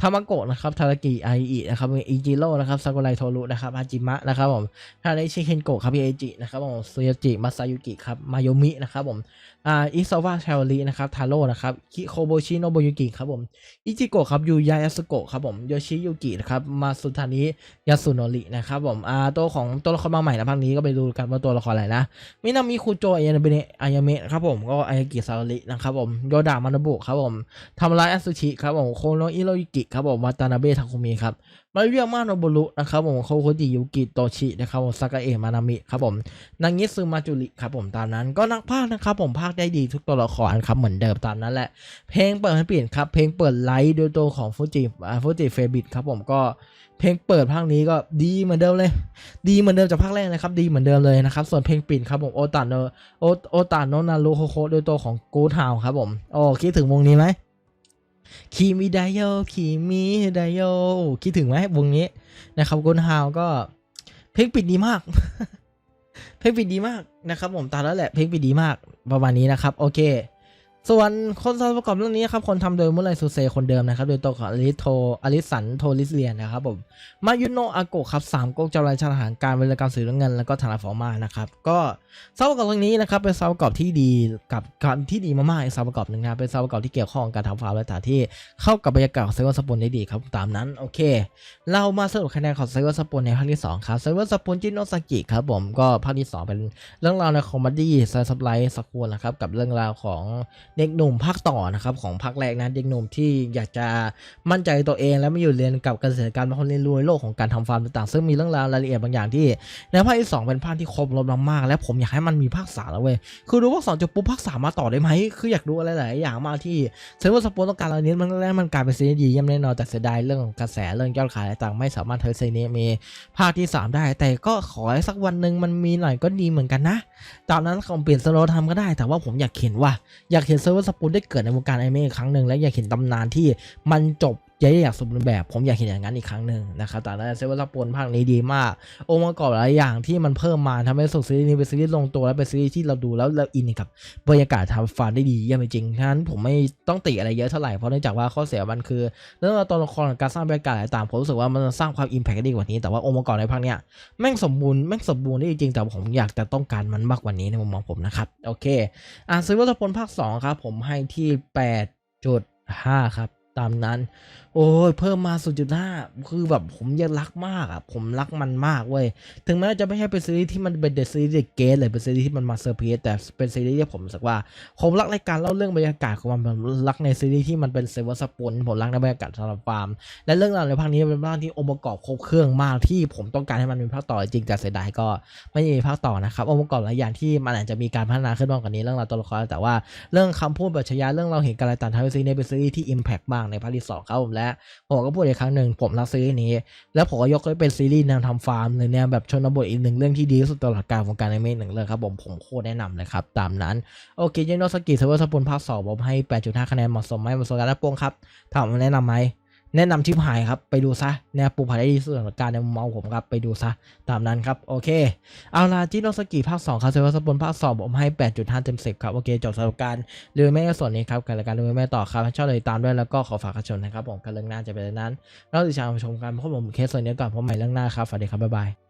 ทามาโกะนะครับทารากิไออินะครับอิจิโร่นะครับซากุไรโทรุนะครับฮาจิมะนะครับผมทาเนชิเคนโกะครับเอจินะครับผมซุยาจิมาซายุกิครับมาโยมินะครับผมอ่าอิซาวะชาโอรินะครับทาโร่นะครับคิโคโบชิโนโบยุกิครับผมอิจิโกะครับยูยายาสุโกะครับผมโยชิยุกินะครับมาสุทานิยาสุโนรินะครับผมอ่าตัวของตัวละครมาใหม่นะภาคนี้ก็ไปดูกันว่าตัวละครอะไรนะมินามิคุโจเอนเบเนอายาเมะครับผมก็อายากิซารินะครับผมโยดามานาบุครับผมทำลายอสุชิครับผมโคโนอิโรยุกิครับผมวาตานาเบะทาคุมิครับมาเรียกมาโนบุรุนะครับผมโคโคจิยุกิโตชินะครับผมซากาเอะมานามิครับผมนางิซึมาจุริครับผมตามนั้นก็นักพากนะครับผมพากได้ดีทุกตัวละครครับเหมือนเดิมตามนั้นแหละเพลงเปิดให้เปลี่ยนครับเพลงเปิดไลท์โดยตัวของฟูจิฟูจิเฟบิตครับผมก็ เพลงเปิดภาคนี้ก็ดีเหมือนเดิมเลย ดีเหมือนเดิมจากภาคแรกนะครับ ดีเหมือนเดิมเลยนะครับ ส่วนเพลงปิดครับผมโอตาโนโอโอตาโนนารุโคโคโดยตัวของกูทาวครับผมโอ้คิดถึงวงนี้ไหมคิมิไดโยคิมิไดโยคิดถึงไหมวงนี้นะครับกูทาวก็เพลงปิดดีมาก เพลงปิดดีมากนะครับผมตามแล้วแหละเพลงปิดดีมากประมาณนี้นะครับ โอเค ส่วนคนสประกอบเรื่องนี้ครับ คนทำโดยมุไรซูเซคนเดิมนะครับ โดยตัวของอลิโทอลิสันโทลิสเลียนนะครับผมมายุโนะอาโกครับสามก๊กเจ้าลายชาทหารการเวลการสื่อเรื่องเงิน แล้วก็ฐานะฟอร์มานะครับ ก็ซาวประกอบเรื่องนี้นะครับ เป็นซาวประกอบที่ดีกับการที่ดีมากๆซาวประกอบหนึ่งนะครับเป็นซาวประกอบที่เกี่ยวข้องการทำฟาร์มและสถานที่เข้ากับบรรยากาศของเซเวอร์สปนได้ดีครับตามนั้นโอเค เรามาสรุปคะแนนของเซเวอร์สปนในภาคที่สองครับเซเวอร์สปนจิโนซากิครับผมก็ภาคที่สองเป็นเรื่องราวในคอมเมดี้ไซซับไลท์สกูลนะครับกับเรื่องราวของเด็กหนุ่มภาคต่อนะครับของภาคแรกนะเด็กหนุ่มที่อยากจะมั่นใจตัวเอง และไม่อยู่เรียนกับเกษตรกรรมคนเรียนรู้ในโลกของการทำฟาร์มต่างๆซึ่งมีเรื่องราวรายละเอียดบางอย่างที่ในภาคที่ 2 เป็นภาคที่ครบรถมากและผมอยากให้มันมีภาคสามแล้วเว้ยคือดูภาคสองจบปุ๊บภาคสามมาต่อได้ไหมคืออยากดูอะไรหลายอย่างมากที่เซเวอร์สปอร์ต้องการอะไรนี้มันแล้วมันกลายเป็นซีรีส์ดีเยี่ยมแน่นอนแต่เสียดายเรื่องของกระแสเรื่องยอดขายต่างไม่สามารถเทยซีนี้มีภาคที่ 3 ได้ แต่ก็ขอให้สักวันหนึ่งมันมีหน่อยก็ดีเหมือนกันนะตอนนั้นผมเปลี่ยนสโลทำก็ได้แต่ว่าผมอยากเห็นว่าอยากเห็นเซิร์ฟเวอร์สปูนได้เกิดในวงการอนิเมะอีกครั้งหนึ่งและอยากเห็นตำนานที่มันจบ ใหญ่อยางสมบูรณ์แบบผมอยากเห็นอย่างนั้นอีกครั้งหนึ่งนะครับแต่นั้นเซเวอร์สปูนภาคนี้ดีมาก องค์ประกอบหลายอย่างที่มันเพิ่มมาทำให้ส่งซีรีส์นี้เป็นซีรีส์ลงตัวและเป็นซีรีส์ที่เราดูแล้วเราอินกับบรรยากาศทำฟาร์มได้ดีเยี่ยมจริงฉะนั้นผมไม่ต้องติอะไรเยอะเท่าไหร่เพราะเนื่องจากว่าข้อเสียมันคือเรื่องตัวละครการสร้างบรรยากาศต่างผมรู้สึกว่ามันสร้างความอิมแพคได้ดีกว่านี้แต่ว่าองค์ประกอบในภาคเนี้ยแม่งสมบูรณ์แม่งสมบูรณ์ได้จริงแต่ผมอยากจะต้องการมันมากกว่านี้ในมุมมองผมนะครับโอเคอ่าซื้อวัตพลภาค2ครับผมให้ที่8.5ครับตามนั้น โอ้ยเพิ่มมา0.5คือแบบผมยังรักมากอะ ผมรักมันมากเว้ย ถึงแม้จะไม่ใช่เป็นซีรีส์ที่มันเป็นเดซีรีส์เดอะเกสเลยเป็นซีรีส์ที่มันมาเซอร์ไพรสแต่เป็นซีรีส์ที่ผมรู้สึกว่า ผมรักรายการเล่าเรื่องบรรยากาศของมันผมรักในซีรีส์ที่มันเป็นเซเวอร์สปนผมรักในบรรยากาศสำหรับฟาร์ม และเรื่องราวในภาคนี้เป็นภาคที่องค์ประกอบครบเครื่องมากที่ผมต้องการให้มันมีภาคต่อจริงแต่เสียดายก็ไม่มีภาคต่อนะครับองค์ประกอบหลายอย่างที่มันอาจจะมีการพัฒนาขึ้นมากกว่านี้เรื่องราวตัวละครแต่ว่าเรื่องคำพูดแบบชยาเรื่องเราเห็นการต่างทำให้ซีรีส์นี้เป็นซีรีส์ที่อิมแพกมากในภาคที่สองครับผมและผมก็พูดอีกครั้งหนึ่งผมรักซีรีส์นี้ แล้วผมก็ยกให้เป็นซีรีส์แนวทำฟาร์มในแนวแบบชนบทอีกหนึ่งเรื่องที่ดีที่สุดตลอดกาลของการอนิเมะหนึ่งเรื่องครับผมผมโคตรแนะนำเลยครับ ตามนั้นโอเคเจโนสกิเซเวอร์สปุนภาคสองผมให้ 8.5 คะแนนเหมาะสมไหมเหมาะสมกันและโปงครับถามว่าแนะนำไหม แนะนำทิปหายครับ ไปดูซะแนวปูผักได้ดีสุดสำหรับการในมุมมองผมครับไปดูซะ ตามนั้นครับ โอเค เอาล่ะจิโนสกิภาค 2 ครับเซเวอร์สปนภาค 2 ผมให้ 8.5 เต็ม 10 ครับ โอเค จบสำหรับการเรือแม่ส่วนนี้ครับการรายการเรือแม่ต่อครับชอบเลยตามด้วยแล้วก็ขอฝากกระชนนะครับผมการเรื่องหน้าจะเป็นเรื่องนั้นเราติดตามชมกันพบผมเคสส่วนนี้ก่อนพบใหม่เรื่องหน้าครับสวัสดีครับบ๊ายบาย